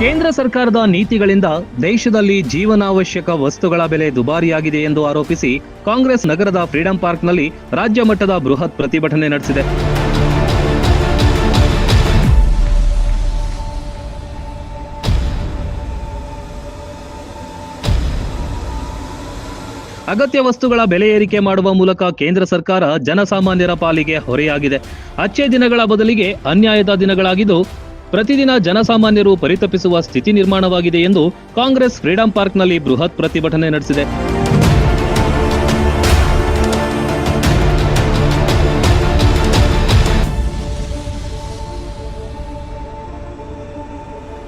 ಕೇಂದ್ರ ಸರ್ಕಾರದ ನೀತಿಗಳಿಂದ ದೇಶದಲ್ಲಿ ಜೀವನಾವಶ್ಯಕ ವಸ್ತುಗಳ ಬೆಲೆ ದುಬಾರಿಯಾಗಿದೆ ಎಂದು ಆರೋಪಿಸಿ ಕಾಂಗ್ರೆಸ್ ನಗರದ ಫ್ರೀಡಂ ಪಾರ್ಕ್ನಲ್ಲಿ ರಾಜ್ಯ ಮಟ್ಟದ ಬೃಹತ್ ಪ್ರತಿಭಟನೆ ನಡೆಸಿದೆ. ಅಗತ್ಯ ವಸ್ತುಗಳ ಬೆಲೆ ಏರಿಕೆ ಮಾಡುವ ಮೂಲಕ ಕೇಂದ್ರ ಸರ್ಕಾರ ಜನಸಾಮಾನ್ಯರ ಪಾಲಿಗೆ ಹೊರೆಯಾಗಿದೆ. ಅಚ್ಚೆ ದಿನಗಳ ಬದಲಿಗೆ ಅನ್ಯಾಯದ ದಿನಗಳಾಗಿದ್ದು ಪ್ರತಿದಿನ ಜನಸಾಮಾನ್ಯರು ಪರಿತಪಿಸುವ ಸ್ಥಿತಿ ನಿರ್ಮಾಣವಾಗಿದೆ ಎಂದು ಕಾಂಗ್ರೆಸ್ ಫ್ರೀಡಂ ಪಾರ್ಕ್ನಲ್ಲಿ ಬೃಹತ್ ಪ್ರತಿಭಟನೆ ನಡೆಸಿದೆ.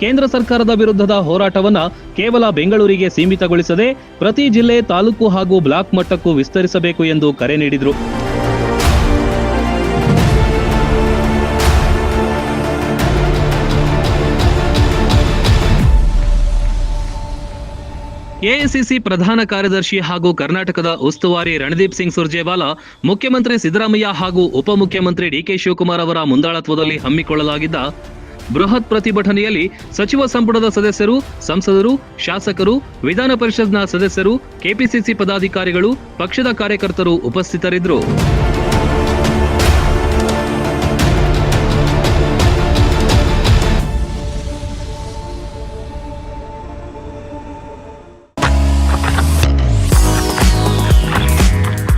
ಕೇಂದ್ರ ಸರ್ಕಾರದ ವಿರುದ್ಧದ ಹೋರಾಟವನ್ನ ಕೇವಲ ಬೆಂಗಳೂರಿಗೆ ಸೀಮಿತಗೊಳಿಸದೆ ಪ್ರತಿ ಜಿಲ್ಲೆ ತಾಲೂಕು ಹಾಗೂ ಬ್ಲಾಕ್ ಮಟ್ಟಕ್ಕೂ ವಿಸ್ತರಿಸಬೇಕು ಎಂದು ಕರೆ ನೀಡಿದರು. ಎಐಸಿಸಿ ಪ್ರಧಾನ ಕಾರ್ಯದರ್ಶಿ ಹಾಗೂ ಕರ್ನಾಟಕದ ಉಸ್ತುವಾರಿ ರಣದೀಪ್ ಸಿಂಗ್ ಸುರ್ಜೇವಾಲಾ, ಮುಖ್ಯಮಂತ್ರಿ ಸಿದ್ದರಾಮಯ್ಯ ಹಾಗೂ ಉಪಮುಖ್ಯಮಂತ್ರಿ ಡಿಕೆ ಶಿವಕುಮಾರ್ ಅವರ ಮುಂದಾಳತ್ವದಲ್ಲಿ ಹಮ್ಮಿಕೊಳ್ಳಲಾಗಿದ್ದ ಬೃಹತ್ ಪ್ರತಿಭಟನೆಯಲ್ಲಿ ಸಚಿವ ಸಂಪುಟದ ಸದಸ್ಯರು, ಸಂಸದರು, ಶಾಸಕರು, ವಿಧಾನ ಪರಿಷತ್ನ ಸದಸ್ಯರು, ಕೆಪಿಸಿಸಿ ಪದಾಧಿಕಾರಿಗಳು, ಪಕ್ಷದ ಕಾರ್ಯಕರ್ತರು ಉಪಸ್ಥಿತರಿದ್ದರು.